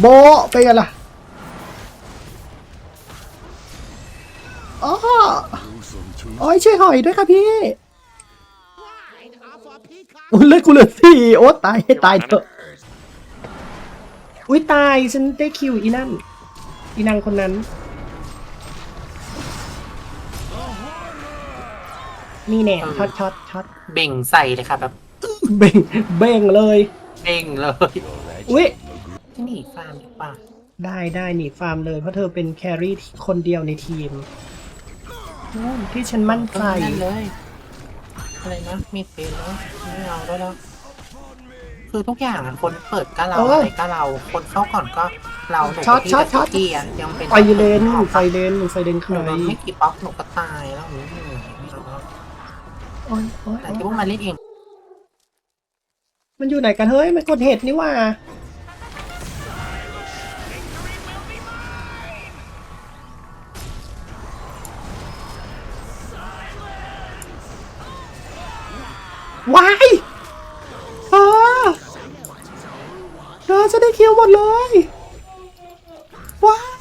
โบไปกันล่ะอ๋อโอ้ยช่วยหอยด้วยค่ะพี่โอ้ยเลือดกูเหลือสี่โอ้ตายให้ตายเถอะ อุ้ยตายฉันได้คิวอีนั่น อีนางคนนั้น นี่แน่ช็อตช็อตช็อตเบ่งใส่เลยค่ะแบบเบ่งเบ่งเลยเบ่งเลยอุ้ยที่นี่ฟาร์มดีกว่าได้ได้หนีฟาร์มเลยเพราะเธอเป็นแครี่คนเดียวในทีมอืมที่ฉันมั่นใจนั่นเลยอะไรนะมีเฟนแล้วไม่เอาได้แล้วคือทุกอย่างอะคนเปิดก็เราเออออะไรก็เรา คนเข้าก่อนก็เราหนูช็อตกับพี่ช็อตช็อตกับพี่อะยังเป็นไฟเลนไฟเลนไฟเลนหใคนูรโดนไม่กี่ป๊อกหนูก็ตายแล้วหนู โอ๊ยโอ๊ยแต่ที่พวกมันเล่นเอง มันอยู่ไหนกันเฮ้ย มันกดเห็ดนี่ว่าวายเธอเธอจะได้คิวหมดเลย ว้าย